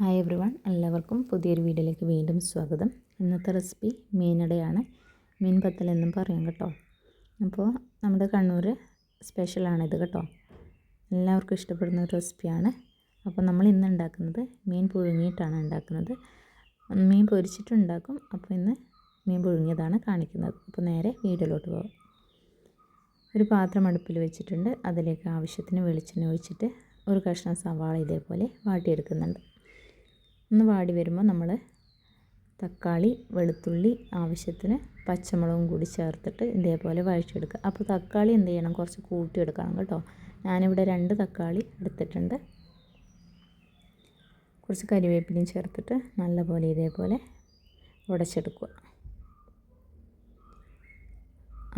Hi every one എല്ലാവർക്കും പുതിയൊരു വീഡിയോയിലേക്ക് വീണ്ടും സ്വാഗതം. ഇന്നത്തെ റെസിപ്പി മീനടയാണ്. മീൻ പത്തൽ എന്നും പറയാം കേട്ടോ. അപ്പോൾ നമ്മുടെ കണ്ണൂർ സ്പെഷ്യലാണിത് കേട്ടോ. എല്ലാവർക്കും ഇഷ്ടപ്പെടുന്ന ഒരു റെസിപ്പിയാണ് അപ്പോൾ നമ്മൾ ഇന്ന് ഉണ്ടാക്കുന്നത് മീൻ പുഴുങ്ങിയിട്ടാണ് ഉണ്ടാക്കുന്നത്. മീൻ പൊരിച്ചിട്ടുണ്ടാക്കും അപ്പോൾ ഇന്ന് മീൻ പുഴുങ്ങിയതാണ് കാണിക്കുന്നത്. അപ്പോൾ നേരെ വീഡിയോയിലോട്ട് പോകാം. ഒരു പാത്രം അടുപ്പിൽ വെച്ചിട്ടുണ്ട്. അതിലേക്ക് ആവശ്യത്തിന് വെളിച്ചെണ്ണ ഒഴിച്ചിട്ട് ഒരു കഷ്ണം സവാള ഇതേപോലെ വാട്ടിയെടുക്കുന്നുണ്ട്. ഒന്ന് വാടി വരുമ്പോൾ നമ്മൾ തക്കാളി വെളുത്തുള്ളി ആവശ്യത്തിന് പച്ചമുളകും കൂടി ചേർത്തിട്ട് ഇതേപോലെ വഴിച്ചെടുക്കുക അപ്പോൾ തക്കാളി എന്ത് ചെയ്യണം? കുറച്ച് കൂട്ടിയെടുക്കണം കേട്ടോ. ഞാനിവിടെ രണ്ട് തക്കാളി എടുത്തിട്ടുണ്ട്. കുറച്ച് കരിവേപ്പിലയും ചേർത്തിട്ട് നല്ലപോലെ ഇതേപോലെ ഉടച്ചെടുക്കുക.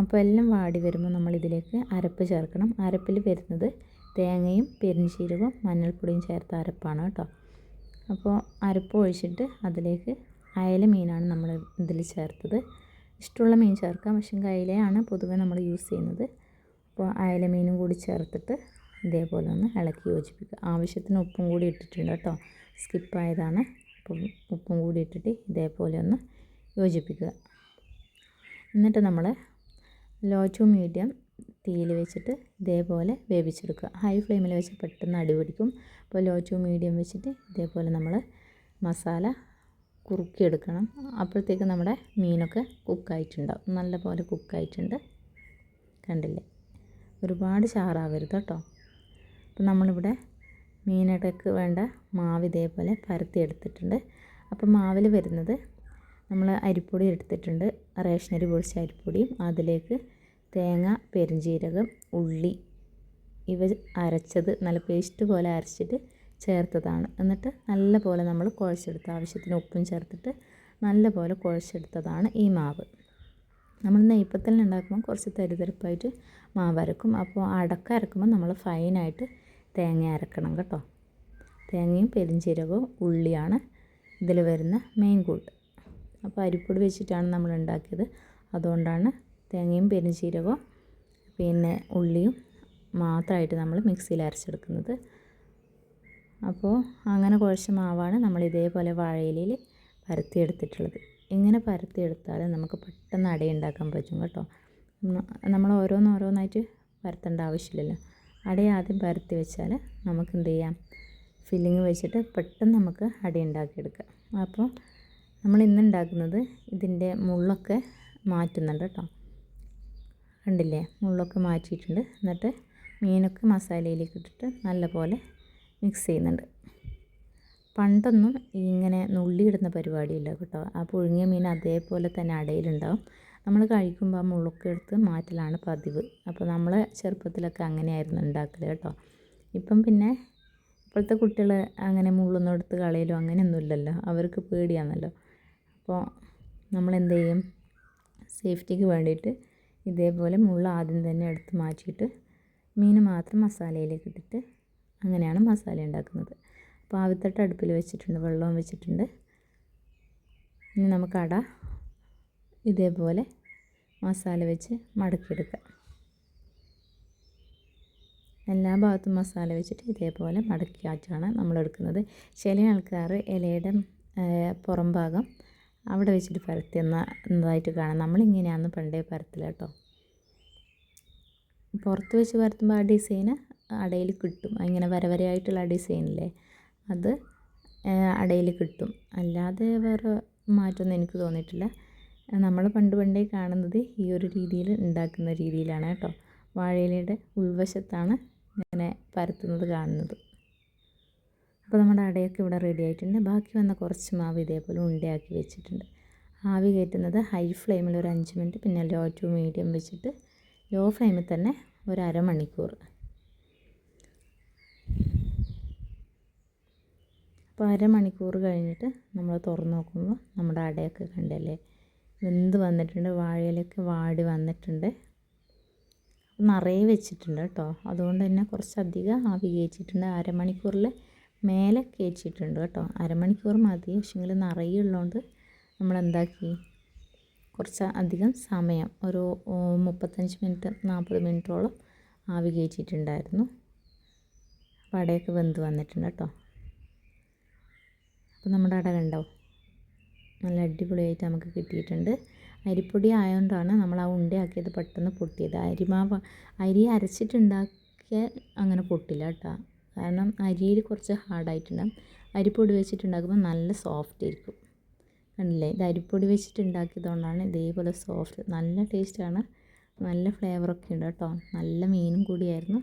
അപ്പോൾ എല്ലാം വാടി വരുമ്പോൾ നമ്മൾ ഇതിലേക്ക് അരപ്പ് ചേർക്കണം. അരപ്പിൽ വരുന്നത് തേങ്ങയും പെരിഞ്ചീരകവും മഞ്ഞൾപ്പൊടിയും ചേർത്ത അരപ്പാണ് കേട്ടോ. അപ്പോൾ അരപ്പ് ഒഴിച്ചിട്ട് അതിലേക്ക് അയല മീനാണ് നമ്മൾ ഇതിൽ ചേർത്തത്. ഇഷ്ടമുള്ള മീൻ ചേർക്കാം. പക്ഷേ അയലയാണ് പൊതുവെ നമ്മൾ യൂസ് ചെയ്യുന്നത്. അപ്പോൾ അയല മീനും കൂടി ചേർത്തിട്ട് ഇതേപോലെ ഒന്ന് ഇളക്കി യോജിപ്പിക്കുക. ആവശ്യത്തിന് ഉപ്പും കൂടി ഇട്ടിട്ടുണ്ട് കേട്ടോ. സ്കിപ്പായതാണ് അപ്പം ഉപ്പും കൂടി ഇട്ടിട്ട് ഇതേപോലെ ഒന്ന് യോജിപ്പിക്കുക. എന്നിട്ട് നമ്മൾ ലോ ടു മീഡിയം തീയിൽ വെച്ചിട്ട് ഇതേപോലെ വേവിച്ചെടുക്കുക. ഹൈ ഫ്ലെയിമിൽ വെച്ച് പെട്ടെന്ന് അടി പിടിക്കും. അപ്പോൾ ലോ ടു മീഡിയം വെച്ചിട്ട് ഇതേപോലെ നമ്മൾ മസാല കുറുക്കിയെടുക്കണം. അപ്പോഴത്തേക്ക് നമ്മുടെ മീനൊക്കെ കുക്കായിട്ടുണ്ടാവും നല്ല പോലെ കുക്കായിട്ടുണ്ട് കണ്ടില്ലേ? ഒരുപാട് ചാറാവരുത് കേട്ടോ. അപ്പം നമ്മളിവിടെ മീനടക്ക് വേണ്ട മാവ് ഇതേപോലെ പരത്തി എടുത്തിട്ടുണ്ട് അപ്പോൾ മാവിൽ വരുന്നത് നമ്മൾ അരിപ്പൊടി എടുത്തിട്ടുണ്ട്. റേഷനരി പൊടിച്ച അരിപ്പൊടിയും അതിലേക്ക് തേങ്ങ പെരുംജീരകം ഉള്ളി ഇവ അരച്ചത് നല്ല പേസ്റ്റ് പോലെ അരച്ചിട്ട് ചേർത്തതാണ്. എന്നിട്ട് നല്ല പോലെ നമ്മൾ കുഴച്ചെടുത്ത് ആവശ്യത്തിന് ഉപ്പും ചേർത്തിട്ട് നല്ല പോലെ കുഴച്ചെടുത്തതാണ് ഈ മാവ്. നമ്മൾ നെയ്പ്പത്തലിന് ഉണ്ടാക്കുമ്പോൾ കുറച്ച് തരിതരിപ്പായിട്ട് മാവ് അരക്കും. അപ്പോൾ അടക്ക അരക്കുമ്പോൾ നമ്മൾ ഫൈനായിട്ട് തേങ്ങ അരക്കണം കേട്ടോ. തേങ്ങയും പെരിഞ്ചീരകവും ഉള്ളിയാണ് ഇതിൽ വരുന്ന മെയിൻ കൂട്ട് അപ്പോൾ അരിപ്പൊടി വെച്ചിട്ടാണ് നമ്മൾ ഉണ്ടാക്കിയത്. അതുകൊണ്ടാണ് തേങ്ങയും പെരുംജീരകവും പിന്നെ ഉള്ളിയും മാത്രമായിട്ട് നമ്മൾ മിക്സിയിൽ അരച്ചെടുക്കുന്നത്. അപ്പോൾ അങ്ങനെ കുഴച്ച മാവാണ് നമ്മൾ ഇതേപോലെ വാഴയിലയിൽ പരത്തിയെടുത്തിട്ടുള്ളത്. ഇങ്ങനെ പരത്തിയെടുത്താൽ നമുക്ക് പെട്ടെന്ന് അട ഉണ്ടാക്കാൻ പറ്റും കേട്ടോ. നമ്മൾ ഓരോന്നോരോന്നായിട്ട് പരത്തേണ്ട ആവശ്യമില്ലല്ലോ. അട ആദ്യം പരത്തി വെച്ചാൽ നമുക്ക് എന്ത് ചെയ്യാം? ഫില്ലിങ് വെച്ചിട്ട് പെട്ടെന്ന് നമുക്ക് അട ഉണ്ടാക്കിയെടുക്കാം. അപ്പോൾ നമ്മൾ ഇന്ന് ഉണ്ടാക്കുന്നത് ഇതിന്റെ മുള്ളൊക്കെ മാറ്റുന്നുണ്ട് കേട്ടോ. കണ്ടില്ലേ? മുള്ളൊക്കെ മാറ്റിയിട്ടുണ്ട്. എന്നിട്ട് മീനൊക്കെ മസാലയിലേക്ക് ഇട്ടിട്ട് നല്ലപോലെ മിക്സ് ചെയ്യുന്നുണ്ട്. പണ്ടൊന്നും ഇങ്ങനെ നുള്ളിയിടുന്ന പരിപാടിയില്ല കേട്ടോ. ആ പുഴുങ്ങിയ മീൻ അതേപോലെ തന്നെ അടയിലുണ്ടാവും. നമ്മൾ കഴിക്കുമ്പോൾ ആ മുള്ളൊക്കെ എടുത്ത് മാറ്റലാണ് പതിവ്. അപ്പോൾ നമ്മൾ ചെറുപ്പത്തിലൊക്കെ അങ്ങനെയായിരുന്നു ഉണ്ടാക്കൽ കേട്ടോ. ഇപ്പം പിന്നെ ഇപ്പോഴത്തെ കുട്ടികൾ അങ്ങനെ മുള്ളൊന്നും എടുത്ത് കളയലോ അങ്ങനെയൊന്നുമില്ലല്ലോ അവർക്ക് പേടിയാണല്ലോ. അപ്പോൾ നമ്മൾ ചെയ്യും? സേഫ്റ്റിക്ക് വേണ്ടിയിട്ട് ഇതേപോലെ മുള്ള ആദ്യം തന്നെ എടുത്ത് മാറ്റിയിട്ട് മീൻ മാത്രം മസാലയിലേക്ക് ഇട്ടിട്ട് അങ്ങനെയാണ് മസാല ഉണ്ടാക്കുന്നത്. അപ്പോൾ ആവിത്തട്ട് അടുപ്പിൽ വെച്ചിട്ടുണ്ട് വെള്ളവും വെച്ചിട്ടുണ്ട്. ഇനി നമുക്ക് അട ഇതേപോലെ മസാല വെച്ച് മടക്കിയെടുക്കാം. എല്ലാ ഭാഗത്തും മസാല വെച്ചിട്ട് ഇതേപോലെ മടക്കിയാച്ചാണ് നമ്മൾ എടുക്കുന്നത് ചില ആൾക്കാർ ഇലയുടെ പുറം ഭാഗം അവിടെ വെച്ചിട്ട് പരത്തുന്നതായിട്ട് കാണാം. നമ്മളിങ്ങനെയാണ് പണ്ടേ പരത്തില്ല കേട്ടോ. പുറത്ത് വെച്ച് പരത്തുമ്പോൾ ആ ഡിസൈന് അടയിൽ കിട്ടും. ഇങ്ങനെ വരവരയായിട്ടുള്ള ഡിസൈനില്ലേ അത് അടയിൽ കിട്ടും. അല്ലാതെ വേറെ മാറ്റമൊന്നും എനിക്ക് തോന്നിയിട്ടില്ല. നമ്മൾ പണ്ട് പണ്ടേ കാണുന്നത് ഈ ഒരു രീതിയിൽ ഉണ്ടാക്കുന്ന രീതിയിലാണ് കേട്ടോ. വാഴയിലയുടെ ഉൾവശത്താണ് ഇങ്ങനെ പരത്തുന്നത് കാണുന്നത്. അപ്പോൾ നമ്മുടെ അടയൊക്കെ ഇവിടെ റെഡി ആയിട്ടുണ്ട്. ബാക്കി വന്ന കുറച്ച് മാവ് ഇതേപോലെ ഉണ്ടയാക്കി വെച്ചിട്ടുണ്ട്. ആവി കയറ്റുന്നത് ഹൈ ഫ്ലെയിമിൽ ഒരു അഞ്ച് മിനിറ്റ് പിന്നെ ലോ ടു മീഡിയം വെച്ചിട്ട് ലോ ഫ്ലെയിമിൽ തന്നെ ഒരു അരമണിക്കൂർ അപ്പോൾ അരമണിക്കൂർ കഴിഞ്ഞിട്ട് നമ്മൾ തുറന്ന് നോക്കുമ്പോൾ നമ്മുടെ അടയൊക്കെ കണ്ടല്ലേ? വെന്ത് വന്നിട്ടുണ്ട് വാഴയിലൊക്കെ വാടി വന്നിട്ടുണ്ട്. നിറയെ വെച്ചിട്ടുണ്ട് കേട്ടോ. അതുകൊണ്ട് തന്നെ കുറച്ചധികം ആവി കയറ്റിയിട്ടുണ്ട്. അരമണിക്കൂറിൽ മേലെ കയറ്റിയിട്ടുണ്ട് കേട്ടോ. അരമണിക്കൂർ മതി. പക്ഷേങ്കിൽ നിറയുള്ളതുകൊണ്ട് നമ്മൾ എന്താക്കി കുറച്ച് അധികം സമയം ഒരു മുപ്പത്തഞ്ച് മിനിറ്റ് നാൽപ്പത് മിനിറ്റോളം ആവി കയറ്റിയിട്ടുണ്ടായിരുന്നു വടയൊക്കെ വെന്ത് വന്നിട്ടുണ്ട് കേട്ടോ. അപ്പോൾ നമ്മുടെ അട കണ്ടോ? നല്ല അടിപൊളിയായിട്ട് നമുക്ക് കിട്ടിയിട്ടുണ്ട്. അരിപ്പൊടി ആയതുകൊണ്ടാണ് നമ്മൾ ആ ഉണ്ടയാക്കിയത് പെട്ടെന്ന് പൊട്ടിയത്. അരിമാവ് അരി അരച്ചിട്ടുണ്ടാക്കിയ അങ്ങനെ പൊട്ടില്ല കേട്ടോ. കാരണം അരിയിൽ കുറച്ച് ഹാർഡായിട്ടുണ്ടാകും അരിപ്പൊടി വെച്ചിട്ടുണ്ടാക്കുമ്പോൾ നല്ല സോഫ്റ്റ് ആയിരിക്കും. കണ്ടില്ലേ? ഇത് അരിപ്പൊടി വെച്ചിട്ടുണ്ടാക്കിയതുകൊണ്ടാണ് ഇതേപോലെ സോഫ്റ്റ് നല്ല ടേസ്റ്റാണ് നല്ല ഫ്ലേവറൊക്കെ ഉണ്ട് കേട്ടോ. നല്ല മീനും കൂടിയായിരുന്നു.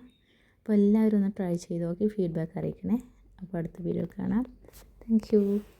അപ്പോൾ എല്ലാവരും ഒന്ന് ട്രൈ ചെയ്ത് നോക്കി ഫീഡ്ബാക്ക് അറിയിക്കണേ. അപ്പോൾ അടുത്ത വീഡിയോ കാണാം. താങ്ക്